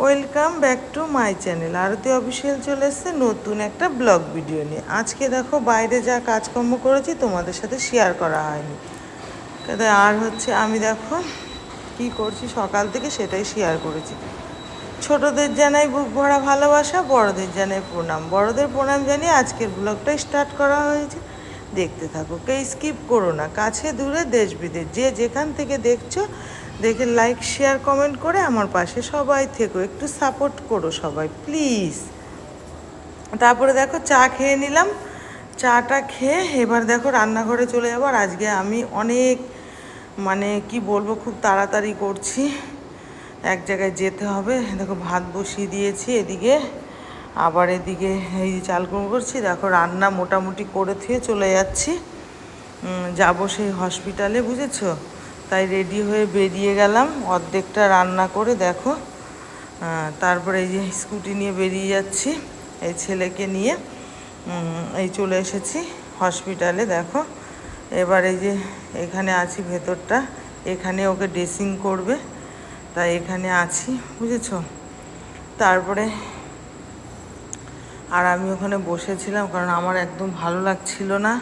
Welcome back to my channel. Arati official চলে এসছে নতুন একটা ব্লগ ভিডিও নিয়ে। আজকে দেখো বাইরে যা কাজকর্ম করেছি তোমাদের সাথে শেয়ার করা হয়নি। আর হচ্ছে আমি দেখো কি করছি, সকাল থেকে সেটাই শেয়ার করেছি। ছোটদের জানাই বুক ভরা ভালোবাসা, বড়দের জানাই প্রণাম। বড়দের প্রণাম জানিয়ে আজকের ব্লগটা স্টার্ট করা হয়েছে। দেখতে থাকো কে স্কিপ করো না। কাছে দূরে দেশ বিদেশ, যে যেখান থেকে দেখছ দেখে লাইক শেয়ার কমেন্ট করে আমার পাশে সবাই থেকো। একটু সাপোর্ট করো সবাই প্লিজ তারপরে দেখো চা খেয়ে নিলাম। চাটা খেয়ে এবার দেখো রান্নাঘরে চলে যাব। আর আজকে আমি অনেক মানে কি বলব, খুব তাড়াতাড়ি করছি। এক জায়গায় যেতে হবে। দেখো ভাত বসিয়ে দিয়েছি এদিকে। আবার এদিকে এই চাল কুমড়ো করছি। দেখো রান্না মোটামুটি করে থুয়ে চলে যাচ্ছি। যাব সেই হসপিটালে বুঝেছ? তাই রেডি হয়ে বেরিয়ে গেলাম। অর্ধেকটা রান্না করে দেখো। তারপরে এই যে স্কুটি নিয়ে বেরিয়ে যাচ্ছি, এই ছেলেকে নিয়ে। এই চলে এসেছি হসপিটালে দেখো। এবার এই যে এখানে আছি ভেতরটা, এখানে ওকে ড্রেসিং করবে, তাই এখানে আছি, বুঝেছ? তারপরে আর আমি ওখানে বসেছিলাম, কারণ আমার একদম ভালো লাগছিল না।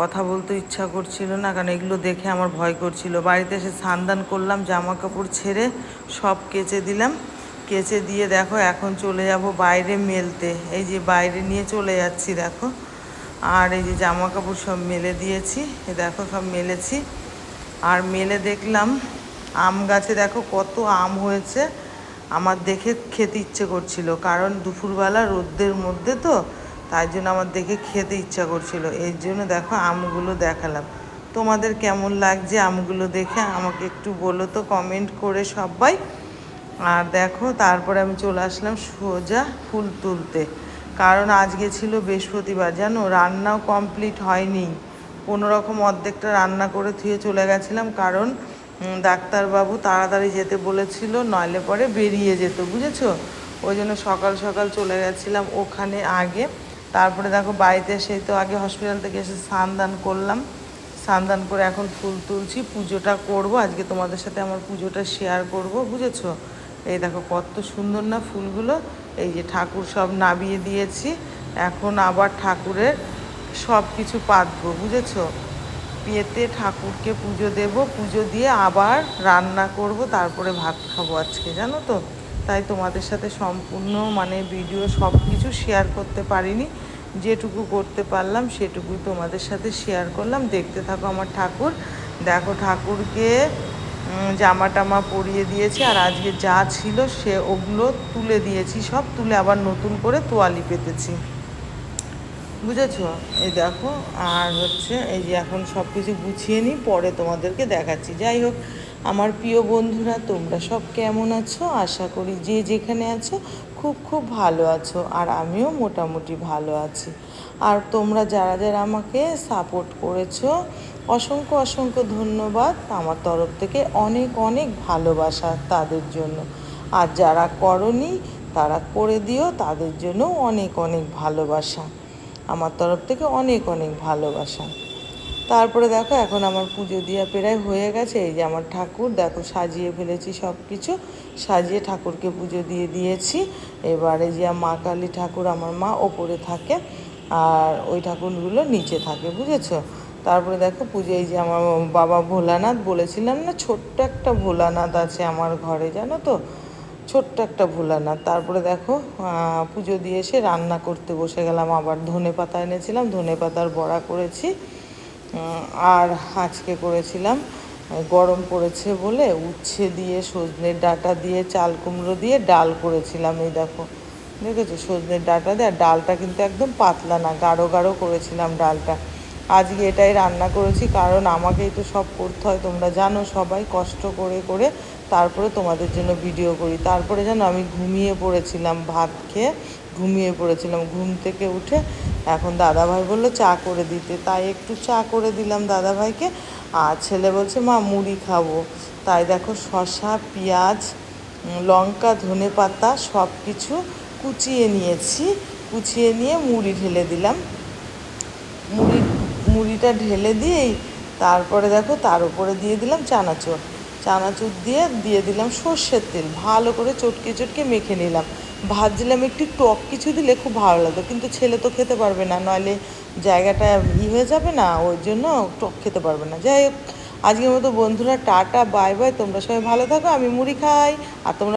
কথা বলতে ইচ্ছা করছিল না, কারণ এগুলো দেখে আমার ভয় করছিল। বাড়িতে এসে স্নান করলাম জামা কাপড় ছেড়ে সব কেচে দিলাম। কেচে দিয়ে দেখো, এখন চলে যাব বাইরে মেলতে। এই যে বাইরে নিয়ে চলে যাচ্ছি, দেখো। আর এই যে জামা কাপড় সব মেলে দিয়েছি দেখো সব মেলেছি। আর মেলে দেখলাম আম গাছে, দেখো কত আম হয়েছে। আমার দেখে খেতে ইচ্ছে করছিল, কারণ দুপুরবেলা রোদ্রের মধ্যে তো তাই জন্য আমার দেখে খেতে ইচ্ছা করছিল। এর জন্য দেখো আমগুলো দেখালাম। তোমাদের কেমন লাগছে আমগুলো দেখে আমাকে একটু বলো তো কমেন্ট করে সবাই। আর দেখো, তারপরে আমি চলে আসলাম সোজা ফুল তুলতে। কারণ আজকে ছিল বৃহস্পতিবার, জানো? রান্নাও কমপ্লিট হয়নি। কোনো রকম অর্ধেকটা রান্না করে থুয়ে চলে গেছিলাম কারণ ডাক্তারবাবু তাড়াতাড়ি যেতে বলেছিল, নইলে পরে বেরিয়ে যেত, বুঝেছ? ওই জন্য সকাল সকাল চলে গেছিলাম ওখানে আগে। তারপরে দেখো বাড়িতে এসে তো আগে হসপিটাল থেকে এসে স্নান দান করলাম। স্নান দান করে এখন ফুল তুলছি, পুজোটা করব। আজকে তোমাদের সাথে আমার পুজোটা শেয়ার করব, বুঝেছ? এই দেখো কত সুন্দর না ফুলগুলো, এই যে ঠাকুর সব নাবিয়ে দিয়েছি। এখন আবার ঠাকুরের সব কিছু পাতবো, বুঝেছ? পেতে ঠাকুরকে পুজো দেব, পুজো দিয়ে আবার রান্না করব, তারপরে ভাত খাব আজকে, জানো তো? তাই তোমাদের সাথে সম্পূর্ণ মানে ভিডিও সব কিছু শেয়ার করতে পারিনি। যেটুকু করতে পারলাম, সেটুকুই তোমাদের সাথে শেয়ার করলাম। দেখতে থাকো আমার ঠাকুর। দেখো ঠাকুরকে জামা টামা পরিয়ে দিয়েছি, আর আজকে যা ছিল সে ওগুলো তুলে দিয়েছি সব, তুলে আবার নতুন করে তোয়ালি পেতেছি। বুঝেছ? এই দেখো, আর হচ্ছে এই যে এখন সব কিছু গুছিয়ে নিই, পরে তোমাদেরকে দেখাচ্ছি। যাই হোক আমার প্রিয় বন্ধুরা, তোমরা সব কেমন আছো? আশা করি যে যেখানে আছো, খুব খুব ভালো আছো, আর আমিও মোটামুটি ভালো আছি। আর তোমরা যারা যারা আমাকে সাপোর্ট করেছ, অসংখ্য অসংখ্য ধন্যবাদ। আমার তরফ থেকে অনেক অনেক ভালোবাসা তাদের জন্য। আর যারা করনি, তারা করে দিও, তাদের জন্য অনেক অনেক ভালোবাসা। আমার তরফ থেকে অনেক অনেক ভালোবাসা। তারপরে দেখো, এখন আমার পুজো দেওয়া প্রায় হয়ে গেছে। এই যে আমার ঠাকুর, দেখো, সাজিয়ে ফেলেছি সব কিছু সাজিয়ে ঠাকুরকে পুজো দিয়ে দিয়েছি। এবারে যে মা কালী ঠাকুর, আমার মা ওপরে থাকে আর ওই ঠাকুরগুলো নিচে থাকে, বুঝেছ? তারপরে দেখো, পুজো, এই যে আমার বাবা ভোলানাথ বলেছিলাম না, ছোট্ট একটা ভোলানাথ আছে আমার ঘরে, জানো তো? ছোট্ট একটা ভোলানাথ। তারপরে দেখো পুজো দিয়ে এসে রান্না করতে বসে গেলাম। আবার ধনে পাতা এনেছিলাম ধনে পাতার বড়া করেছি। আর আজকে করেছিলাম গরম পড়েছে বলে উচ্ছে দিয়ে সজনের ডাঁটা দিয়ে, চাল কুমড়ো দিয়ে ডাল করেছিলাম, এই দেখো। দেখেছ? সজনের ডাটা দিয়ে, আর ডালটা কিন্তু একদম পাতলা না, গাঢ় গাঢ় করেছিলাম ডালটা। আজকে এটাই রান্না করেছি, কারণ আমাকেই তো সব করতে হয়, তোমরা জানো, সবাই কষ্ট করে করে তারপরে তোমাদের জন্য ভিডিও করি। তারপরে জানো, আমি ঘুমিয়ে পড়েছিলাম, ভাত খেয়ে ঘুমিয়ে পড়েছিলাম, ঘুম থেকে উঠে এখন দাদাভাই বলল, চা করে দিতে। তাই একটু চা করে দিলাম দাদাভাইকে। আর ছেলে বলছে, মা, মুড়ি খাব। তাই দেখো শসা, পেঁয়াজ লঙ্কা, ধনে পাতা সব কিছু কুচিয়ে নিয়েছি। কুচিয়ে নিয়ে মুড়ি ঢেলে দিলাম। মুড়ি, মুড়িটা ঢেলে দিয়েই তারপরে দেখো তার উপরে দিয়ে দিলাম চানাচুর। চানাচুর দিয়ে দিয়ে দিলাম সর্ষের তেল। ভালো করে চটকে চটকে মেখে নিলাম। ভাজলাম একটু টক, কিছু দিলে খুব ভালো লাগতো, কিন্তু ছেলে তো খেতে পারবে না, নইলে জায়গাটা ই হয়ে যাবে না, ওই জন্য টক খেতে পারবে না। যাই হোক, আজকের মতো বন্ধুরা, টাটা, বাই বাই, তোমরা সবাই ভালো থাকো, আমি মুড়ি খাই, আর তোমরা